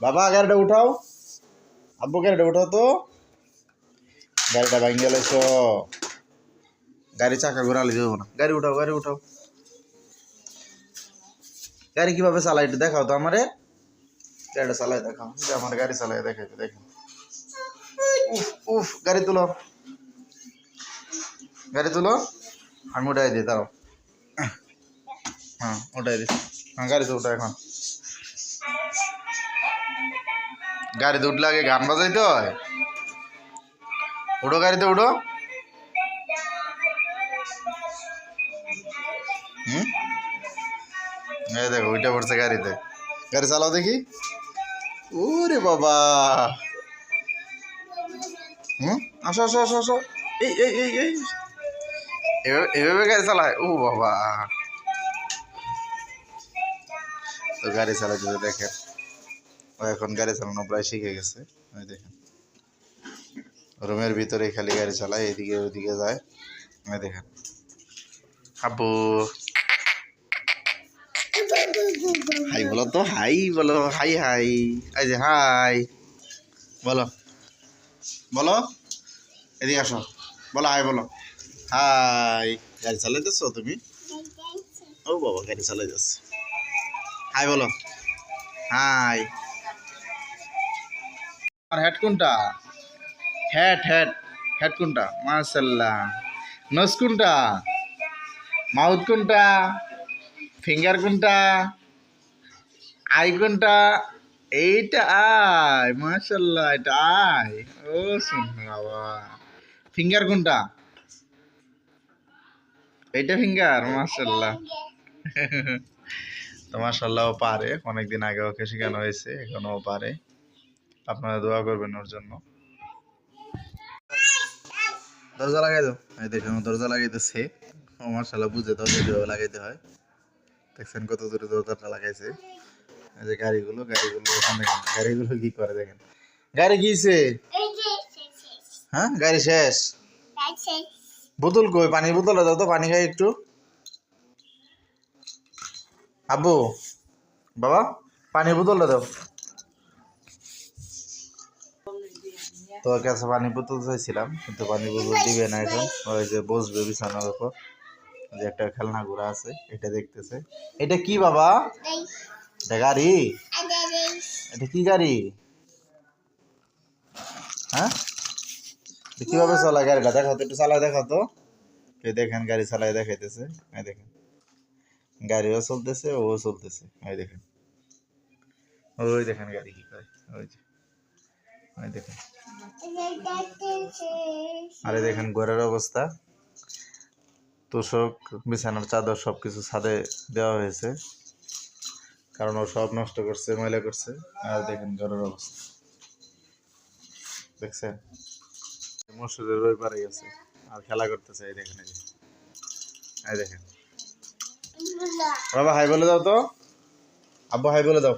বাবা, গাড়িটা উঠাও। আব্বু, গাড়িটা উঠাও তো। গাড়িটা ভাঙি গেলেছ গাড়ি চাকা ঘোরালে যাব না। গাড়ি উঠাও গাড়ি উঠাও। গাড়ি কীভাবে চালাই একটু দেখাও তো আমারে। গাড়িটা চালাই দেখাও। আমার গাড়ি চালাই দেখাইতে দেখেন। উফ উফ, গাড়ি তুলো। গাড়ি তুলো। আমি উঠাই দিই, দাঁড়াও। হ্যাঁ উঠাই দিই হ্যাঁ গাড়িতে উঠা এখন। গাড়িতে উঠলে আগে গান বাজাইতে হয়? উঠো গাড়িতে, উঠো। হুম? এই দেখো, উঠে পড়ছে গাড়িতে। গাড়ি চালাও দেখি। ওরে বাবা। হুম? আসো আসো আসো আসো। এই এই এই এই। এভাবে এভাবে গাড়ি চালায়? ও বাবা। তো গাড়ি চালাতে দেখেন। এখন গাড়ি চালানো প্রায় শিখে গেছে। ওই দেখেন। রুমের ভিতরে খালি গাড়ি চালায়, এদিকে ওইদিকে যায়। ওই দেখেন। আব্বু। হাই বলো তো, হাই বলো, হাই হাই। এই যে হাই। বলো। বলো। এদিকে আসো। বলো, হাই বলো। হাই। গাড়ি চালাইতেছো তুমি? ও বাবা, গাড়ি চালাইতেছে হাই বলো। হাই। আমার হেড কোনটা? হেড হেড হেড কোনটা? মাশাল্লাহ নস কোনটা? মাউথ কোনটা? ফিঙ্গার কোনটা? আই কোনটা? এইটা আই মাশাল্লাহ এটা আই ও শুন বাবা। ফিঙ্গার কোনটা? এইটা ফিঙ্গার মাশাল্লাহ তো মাশাল্লাহ ও পারে, অনেকদিন আগে ওকে শেখানো হয়েছে, এখনও পারে। আপনারা দোয়া করবেন ওর জন্য। দরজা লাগাই দাও। এই দেখুন দরজা লাগাইতেছে। ও মাশাল্লাহ বুঝে দরজা কীভাবে লাগাইতে হয়। দেখছেন কত দূরে দরজাটা লাগাইছে। এই যে গাড়িগুলো গাড়িগুলো ওখানে গাড়িগুলো কি করে দেখেন? গাড়ি কিছে হ্যাঁ গাড়ি শেষ? বোতল কই? পানির বোতলটা দাও তো, পানি খাই একটু। আব্বু, বাবা, পানির বোতলটা দাও। তোর কাছে পানি বোতল চাইছিলাম, কিন্তু পানি বোতল দিবে না এখন। ওই যে বসবে বিছানার উপর। যে একটা খেলনা ঘোড়া আছে, এটা দেখতেছে। এটা কি বাবা? এটা গাড়ি? এটা কি গাড়ি? হ্যাঁ? কীভাবে চলা গাড়িটা? দেখো তো, একটু চালায় দেখো তো। এই দেখেন, গাড়ি চালায় দেখাইতেছে। এই দেখেন। গাড়িও চলতেছে, ও চলতেছে। এই দেখেন। ওই দেখেন গাড়ি কি করে। ওই যে। দেখেন। আরে দেখেন ঘরের অবস্থা। তোষক বিছানার চাদর সব কিছু ছাদে দেওয়া হয়েছে। কারণ ও সব নষ্ট করছে ময়লা করছে। আর দেখেন ঘরের অবস্থা। দেখছেন? মসজিদের ওই পারে গেছে আর খেলা করতেছে এই দেখেন এই দেখেন। বাবা হাই বলে দাও তো। আব্বু হাই বলে দাও।